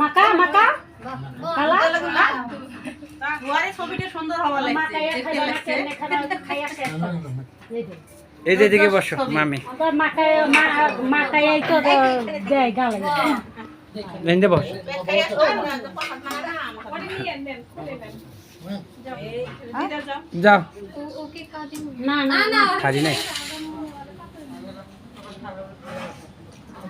মাকা মাকা খালা। এই যে। এদিকে বসো মামি। আবার মাকাই তো দেয় গালে এদিকে বস। যাও। ওকে না না না। নাই।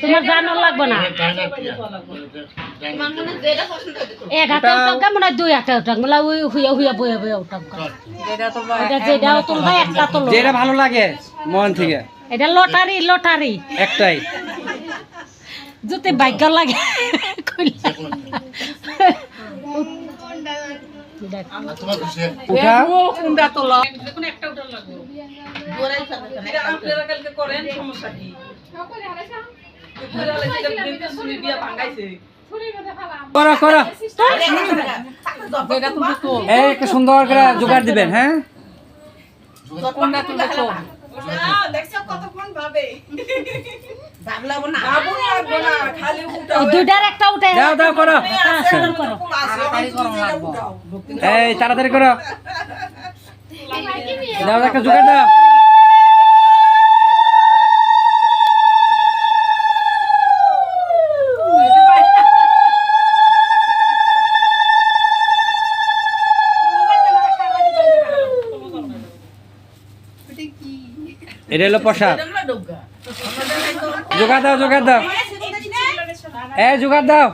তোমার জানো লাগবে না। এক হাতে উঠাক মনে দুই হাতে উঠাক মানে ওই হুইয়া হুইয়া বইয়া বইয়া উঠাক এটা যেটাও তুলবা একটা তুলো যেটা ভালো লাগে মন থেকে। এটা লটারি লটারি। একটাই। যদি ভাগ্য লাগে। একটা করেন সমস্যা কি? করো একটু সুন্দর করে জোগাড় দিবেন হ্যাঁ কোনটা তো তাড়াতাড়ি করো দাও একটা জোগাড় দাও এটা হলো প্রসাদ। জোগাড় দাও জোগাড় দাও। এ জোগাড় দাও।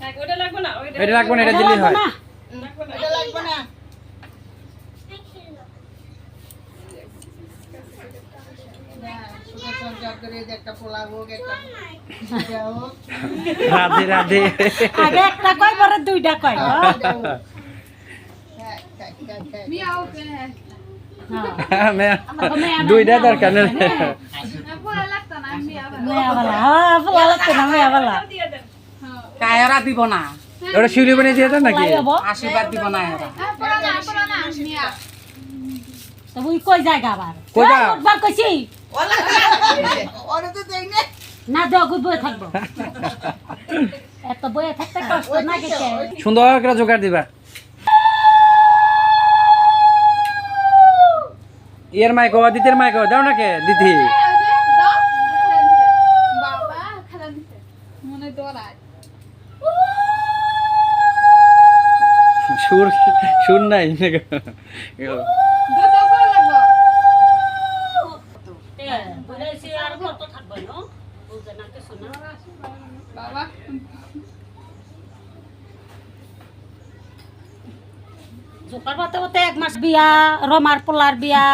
এটা লাগবে না এটা দিলেই হয়। না। রাধে রাধে। আগে একটা কয় পরে দুইটা কয়। মিয়া। হ্যাঁ দুইটা দরকার নেই কায়রা দিব না। ওটা শিউলি বানিয়ে দিয়ে দেন নাকি? আশীর্বাদ দিব না এরা। পরে না পরে না মিয়া। তো ওই কই জায়গা আবার? কই যাও? উঠবার কইছি। না। দেওয়া গুড বয়ে থাকব। এত বয়ে থাকতে কষ্ট না গেছে সুন্দর করে জোগাড় দিবা। ইয়ের মাইক দিদির মাইক দাও নাকি দিদি বাবা খেলা দিতে মনে দৌড়ায় সুর সুর নাই দুটো করে লাগবো বুঝাইছি আর কত থাকবে না বুঝে না সুর নাই। বাবা। জোকার বাতে বাতে এক মাস বিয়া রমার পোলার বিয়া